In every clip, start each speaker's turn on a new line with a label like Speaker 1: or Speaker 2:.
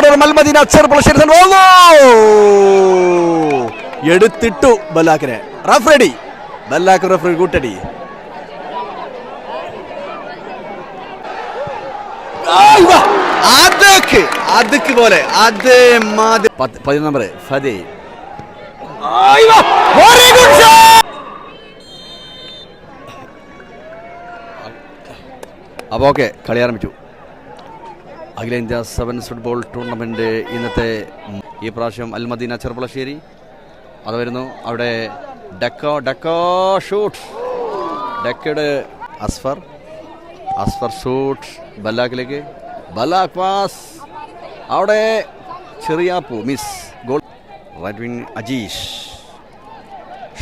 Speaker 1: Order മൽമദീന Cherpulassery എടുത്തിട്ടു ബല്ലാക്കിനെ. റഫറടി ബല്ലാക്ക് referee കൂട്ടടി. പോലെ അത് ഓക്കെ കളി ആരംഭിച്ചു. അഖിലേന്ത്യാ സെവൻസ് ഫുട്ബോൾ ടൂർണമെന്റ് ഇന്നത്തെ ഈ പ്രാവശ്യം അൽമദീന ചെറുപ്പളശ്ശേരി അത് വരുന്നു. അവിടെ ഡക്കോ ഡക്കോ ഷൂട്ട്. ഡക്കയുടെ അസ്ഫർ. അസ്ഫർ ഷൂട്ട്. ബല്ലാക്കിലേക്ക് ബല്ലാക്ക് പാസ്. അവിടെ Cheriyappu miss. Goal. Right wing Ajeesh.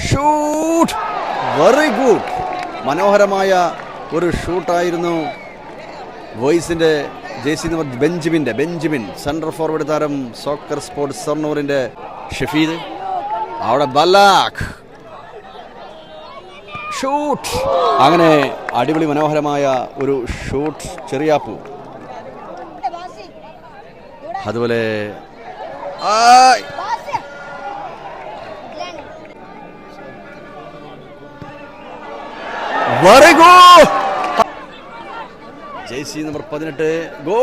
Speaker 1: Shoot. Very good. മനോഹരമായ ഒരു ഷൂട്ടായിരുന്നു വോയിസിന്റെ ജേസി നമ്പർ ബെഞ്ചമിന്റെ ബെഞ്ചമിൻ. സെൻട്രൽ ഫോർവേഡ് താരം സോക്കർ സ്പോർട്സ് സർണൂറിന്റെ ഷഫീദ്. അവിടെ ബലാഖ് ഷൂട്ട് അങ്ങനെ അടിപൊളി മനോഹരമായ ഒരു ഷൂട്ട് ചെറിയാപ്പു. അതുപോലെ വെറി ഗുഡ് ജേസി നമ്പർ പതിനെട്ട്. ഗോ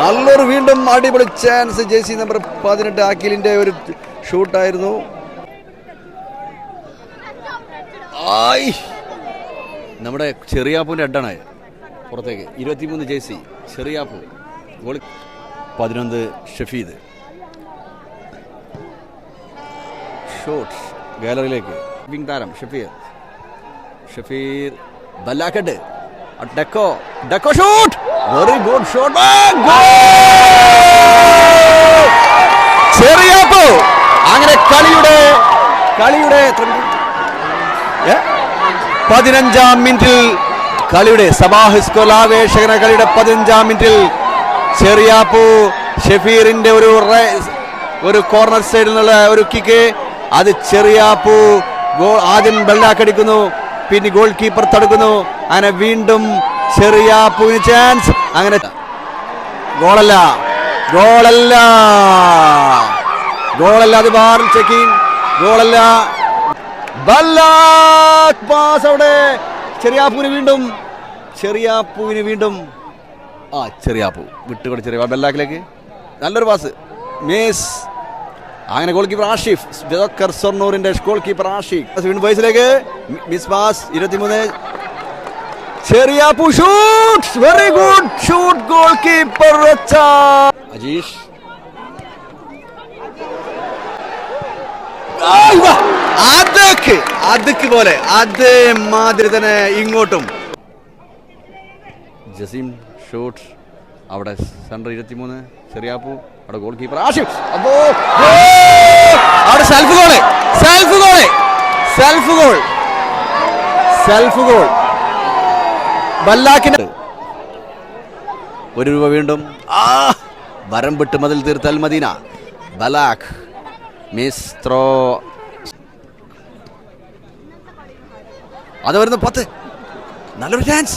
Speaker 1: നല്ലൊരു വീണ്ടും അടിപൊളി ചാൻസ് ജേഴ്സി നമ്പർ പതിനെട്ട് അഖിലിന്റെ ഒരു ഷൂട്ടായിരുന്നു. ആയി! നമ്മുടെ ചെറിയാപ്പൂന്റെ അഡാണ് പുറത്തേക്ക്. ഇരുപത്തിമൂന്ന് ജേഴ്സി. ചെറിയാപ്പു. ഗോളി പതിനൊന്ന് ഷഫീദ്. ഷോട്ട്. ഗാലറിയിലേക്ക്. വിങ് താരം Shafeer Shafeer ബല്ലാക്കട്ട് Deco. Deco shoot very good shot Cheriyappu അങ്ങനെ കളിയുടെ കളിയുടെ? പതിനഞ്ചാം മിനിറ്റിൽ കളിയുടെ സഭാഹിസ്കൊലാവേശകന കളിയുടെ പതിനഞ്ചാം മിനിറ്റിൽ ചെറിയാപ്പു ഷെഫീറിന്റെ ഒരു ഒരു കോർണർ സൈഡിൽ നിന്നുള്ള ഒരു കിക്ക് അത് ചെറിയാപ്പു ഗോൾ ആദ്യം ബെല്ലാക്കടിക്കുന്നു പിന്നെ ഗോൾ കീപ്പർ തടുക്കുന്നു. അങ്ങനെ വീണ്ടും ചെറിയാപ്പുവിന് ചാൻസ് അങ്ങനെ ഗോളല്ല. ഗോളല്ല. ഗോളല്ല അത് ബാർ ചെക്കിങ് ഗോളല്ല. പാസ് അവിടെ. ചെറിയാപ്പൂവിന് വീണ്ടും. ചെറിയാപ്പൂവിന് വീണ്ടും. ആ ചെറിയാപ്പൂ. വിട്ടുകൊണ്ട് ചെറിയ ബെല്ലാക്കിലേക്ക്. നല്ലൊരു പാസ് മേസ്. അങ്ങനെ ഗോൾ കീപ്പർ ആഷിഫ്. ജോക്കർ സ്വർണൂറിന്റെ ഗോൾ കീപ്പർ ആഷിഫ് വയസ്സിലേക്ക് മിസ് പാസ്. ഇരുപത്തിമൂന്ന് Cheriyappu shoot very good shoot goal keeper Ajeesh. അതൊക്കെ. അതൊക്കെ പോലെ. അതേ മാതിരി തന്നെ ഇങ്ങോട്ടും. ജസീം ഷൂട്ട് അവിടെ സെന്റർ ഇരുപത്തിമൂന്ന്. ചെറിയാപ്പു അവിടെ ഗോൾ കീപ്പർ ആഷിഫ് അപ്പോ അവിടെ self goal self goal self goal self goal ബല്ലാക്കിന് ഒരു രൂപ വീണ്ടും. ആ വരം വിട്ട് മതിൽ തീർത്തൽ മദീന. Ballack miss throw. അത് വരുന്നു പത്ത്. നല്ലൊരു ചാൻസ്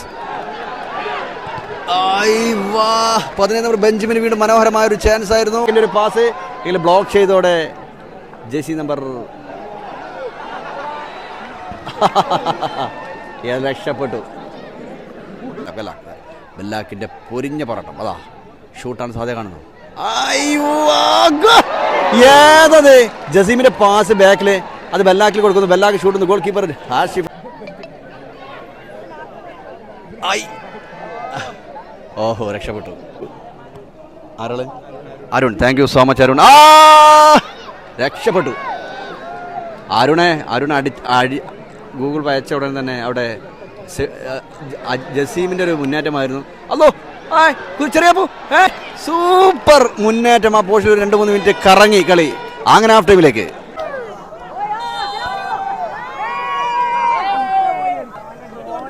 Speaker 1: പതിനേഴ് നമ്പർ ബെഞ്ചമിന് വീണ്ടും മനോഹരമായ ഒരു ചാൻസ് ആയിരുന്നു ഒരു പാസ് ഇതിൽ ബ്ലോക്ക് ചെയ്തോടെ ജെസി നമ്പർ രക്ഷപ്പെട്ടു. ബെല്ലാക്ക് ബെല്ലാക്കിന്റെ പൊരിഞ്ഞ പറട്ടം. അതാ ഷൂട്ടാണ് സാധ്യത കാണുന്നത്. ജസീമിന്റെ പാസ് ബാക്കിൽ അത് ബെല്ലാക്കിൽ കൊടുക്കുന്നു. Ballack shoot goal keeper Hashif ഓഹോ രക്ഷപ്പെട്ടു. ആരാൾ? Arun. Thank you so much Arun. ആ! രക്ഷപ്പെട്ടു. അരുണെ അരുൺ അടി അടി ഗൂഗിൾ അയച്ച ഉടനെ തന്നെ അവിടെ ജസീമിന്റെ ഒരു മുന്നേറ്റമായിരുന്നു. അല്ലോ ചെറിയപ്പോ സൂപ്പർ മുന്നേറ്റം. ആ ഒരു രണ്ട് മൂന്ന് മിനിറ്റ് കറങ്ങി കളി. അങ്ങനെ ഹാഫ് ടൈമിലേക്ക്.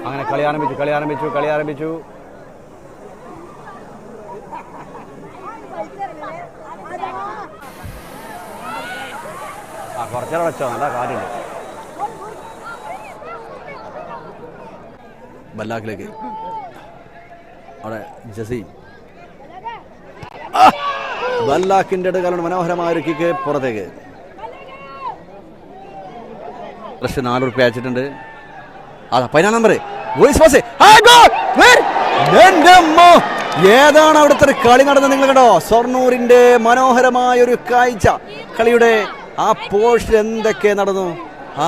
Speaker 1: അങ്ങനെ കളി ആരംഭിച്ചു കളി ആരംഭിച്ചു കളി ആരംഭിച്ചു. ആ കുറച്ചേരം വെച്ചോ നല്ല കാര്യമുണ്ട് ബല്ലാക്കിലേക്ക് അവിടെ ജസി ബല്ലാഖിന്റെ ഇടകാലാണ് മനോഹരമായ ഒരു കിക്ക് പുറത്തേക്ക് ഫ്രഷ് നാല് റുപ്യ അയച്ചിട്ടുണ്ട് അതാ പതിനാല് നമ്പർ വോയിസ് പാസ് ഏതാണ് അവിടുത്തെ കളി നടന്നത് നിങ്ങൾ കണ്ടോ സ്വർണൂരിന്റെ മനോഹരമായ ഒരു കാഴ്ച കളിയുടെ ആ പോഷൻ എന്തൊക്കെ നടന്നു ആ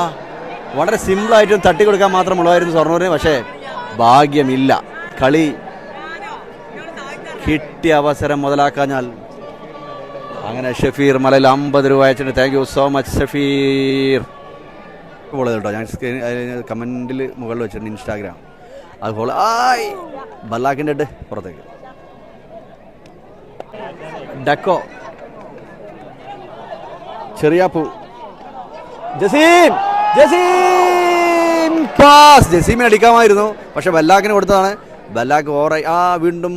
Speaker 1: വളരെ സിമ്പിളായിട്ടും തട്ടി കൊടുക്കാൻ മാത്രമുള്ളായിരുന്നു സ്വർണൂരിന് പക്ഷേ ഭാഗ്യമില്ല. കളി കിട്ടിയ അവസരം മുതലാക്കാഞ്ഞാൽ അങ്ങനെ ഷഫീർ മലയിൽ അമ്പത് രൂപ അയച്ചിട്ട് thank you so much Shafeer. Follow കേട്ടോ ഞാൻ സ്ക്രീൻ കമന്റിൽ മുകളിൽ വെച്ചിട്ടുണ്ട് ഇൻസ്റ്റാഗ്രാം. അത് ഫോളോ ആയ്! ബല്ലാക്കിന്റെ ഇട്ട് പുറത്തേക്ക്. ഡക്കോ. ചെറിയാപ്പു. ജസീം! ജസീം! പാസ് ജസീമിന് അടിക്കാമായിരുന്നു. പക്ഷെ ബല്ലാക്കിന് കൊടുത്തതാണ്. ബല്ലാക്ക് ഓറായി ആ വീണ്ടും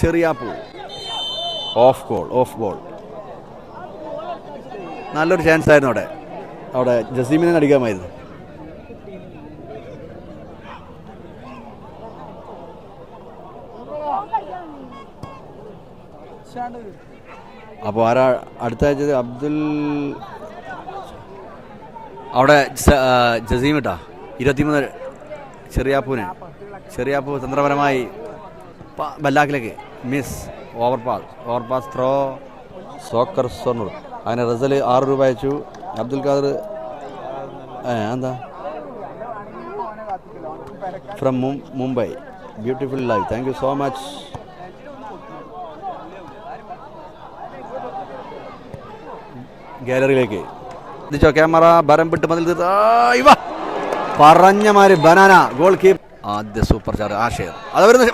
Speaker 1: ചെറിയ പോ ഓഫ് ഗോൾ ഓഫ് ബോൾ നല്ലൊരു ചാൻസ് ആയിരുന്നു അവിടെ. അവിടെ ജസീമിനെ അടിക്കാമായിരുന്നു. അപ്പോൾ ആരാ അടുത്ത അബ്ദുൽ അവിടെ ജസീം ഇരുപത്തിമൂന്ന് ചെറിയാപ്പൂന് ചെറിയാപ്പൂ തന്ത്രപരമായി ബല്ലാക്കിലേക്ക് miss over pass over pass throw soccer Swarnoor അങ്ങനെ റസൽ ആറ് രൂപ അയച്ചു. അബ്ദുൽ ഖാദർ എന്താ? From Mumbai. Beautiful live thank you so much ഗാലറിയിലേക്ക് camera ഭരം പിട്ട് മതിൽ ഇവ! പറഞ്ഞ മാതിരി ബനാന ഗോൾ കീപ്പ് ആദ്യ സൂപ്പർ ചാർ ആഷേർ അത് വരുന്ന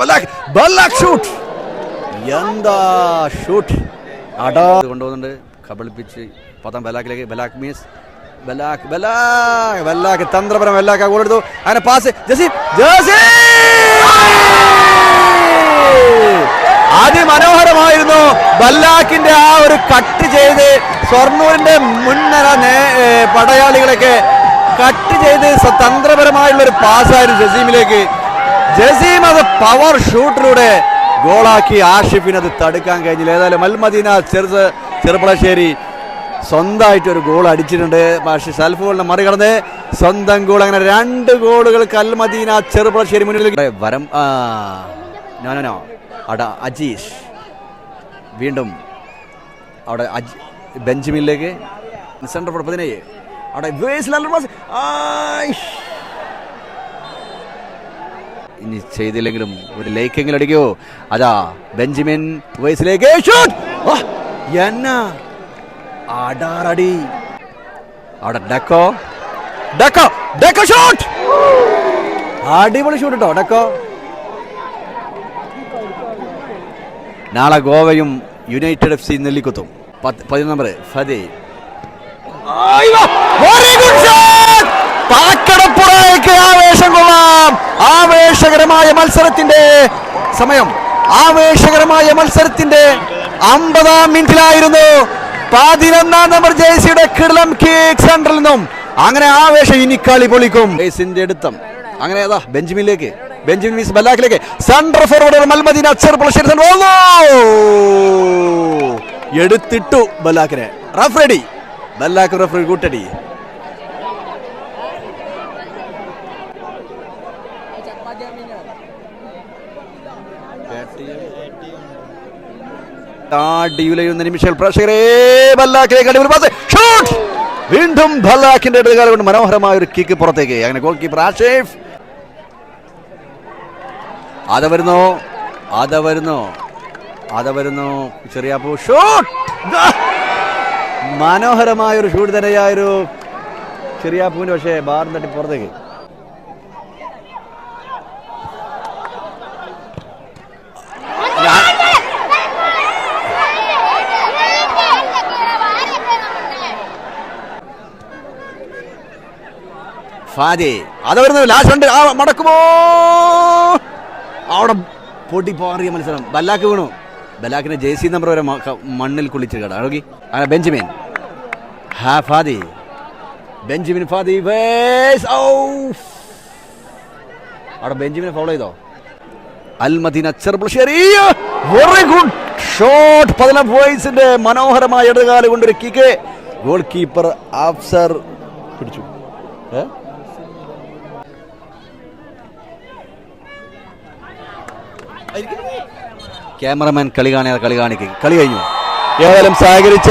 Speaker 1: ഷൂട്ട് എന്താ ഷൂട്ട് അടാ. കൊണ്ടുപോകുന്നുണ്ട്. കബളിപ്പിച്ച് പദം ബലാക്കിലേക്ക്. ബലാക്ക് മീൻസ് ബലാക്ക് ബലാക്ക് ബലാക്ക് തന്ത്രപരം ബലാക്ക് ഗോൾ എടുത്തു. അങ്ങനെ പാസ് ജസീം ജസീം! അതിമനോഹരമായിരുന്നു ബല്ലാക്കിന്റെ ആ ഒരു കട്ട് ചെയ്ത് സ്വർണൂരിന്റെ മുൻനിര പടയാളികളൊക്കെ കട്ട് ചെയ്ത് തന്ത്രപരമായുള്ള ഒരു പാസ്സായിരുന്നു ജസീമിലേക്ക്. ജസീം അത് പവർ ഷൂട്ടിലൂടെ ഗോളാക്കി ആഷിഫിന് അത് തടുക്കാൻ കഴിഞ്ഞില്ല. ഏതായാലും അൽമദീന ചെറു ചെറുപ്പളശ്ശേരി സ്വന്തമായിട്ട് ഒരു ഗോൾ അടിച്ചിട്ടുണ്ട്. പക്ഷേ സെൽഫ് ഗോളിനെ മറികടന്ന് സ്വന്തം ഗോൾ. അങ്ങനെ രണ്ട് ഗോളുകൾ കൽമദീന ചെറുപ്പളശ്ശേരി മുന്നിൽ വരം നോ നോ നോ. അവിടെ അജീഷ് വീണ്ടും അവിടെ അജ് ബെഞ്ചമിനിലേക്ക്. സെന്റർ പതിനേഴ്. അവിടെ. ഇനി ചെയ്തില്ലെങ്കിലും ഒരു ലേക്കെങ്കിലും അടിക്കോ. അതാ ബെഞ്ചമിൻ വയസ്സിലേക്ക് എന്നാ? അടിപൊളി ഷൂട്ട് നാളെ ഗോവയും യുണൈറ്റഡ് എഫ് സി നെല്ലിക്കുത്തും. പത്ത് പതിനൊന്ന് നമ്പർ ഫതേ. പാക്കടപ്പുറയ്ക്ക് ആവേശം കൊള്ളാം. ആവേശകരമായ മത്സരത്തിന്റെ സമയം. ആവേശകരമായ മത്സരത്തിന്റെ അമ്പതാം മിനിറ്റിലായിരുന്നു. പതിനൊന്നാം നമ്പർ ജേഴ്സിയുടെ കിടലം കേക്ക് സെന്ററിൽ നിന്നും. അങ്ങനെ ആവേശം ഇനി കളി പൊളിക്കും. ജേസിന്റെ എടുത്തം അങ്ങനെ അതാ ബെഞ്ചമിനിലേക്ക്. ബെഞ്ചമിൻ മീസ് ബല്ലാക്കിലേക്ക്. സെൻട്രൽ ഫോർവേഡ് മൽമദീന. എടുത്തിട്ടു ബലാക്കിനെ റഫ് റെഡി ബല്ലാക്ക് റഫറി കൂട്ടടി. താടിയുലയുന്ന നിമിഷം വീണ്ടും കൊണ്ട് മനോഹരമായ ഒരു കിക്ക് പുറത്തേക്ക്. അങ്ങനെ ഗോൾ കീപ്പർ ആഷേഫ്. അത വരുന്നു അത വരുന്നു അത വരുന്നു. മനോഹരമായ ഒരു ഷൂട്ട് തന്നെയായൊരു ചെറിയാപ്പൂവിന് പക്ഷേ ബാറിന് തട്ടി പുറത്തേക്ക്. ഫാദി അത് വരുന്നത് ലാസ്റ്റ് ഉണ്ട് ആ മടക്കുമോ? അവിടെ പൊട്ടി പോറിയ മത്സരം. ബല്ലാക്ക് വീണു. ബല്ലാക്കിന്റെ ജേഴ്സി നമ്പർ വരെ മണ്ണിൽ കുളിച്ച് കേട്ടോ ബെഞ്ചമിൻ. ഹാ ഫാദി ബെഞ്ചമിൻ ഫാദി വേസ് ഔ അവിടെ ബെഞ്ചമിനെ ഫോളോ ചെയ്തോ? Al Madeena Cherpulassery very good shot പതിനെട്ട് ബോയ്സിന്റെ മനോഹരമായ ഇടതുകാല കൊണ്ടൊരു കിക്ക് ഗോൾ കീപ്പർ അഫ്സർ പിടിച്ചു? ക്യാമറമാൻ കളി കാണിയ കളി കാണിക്കുക. കളി കഴിഞ്ഞു. ഏതായാലും സഹകരിച്ച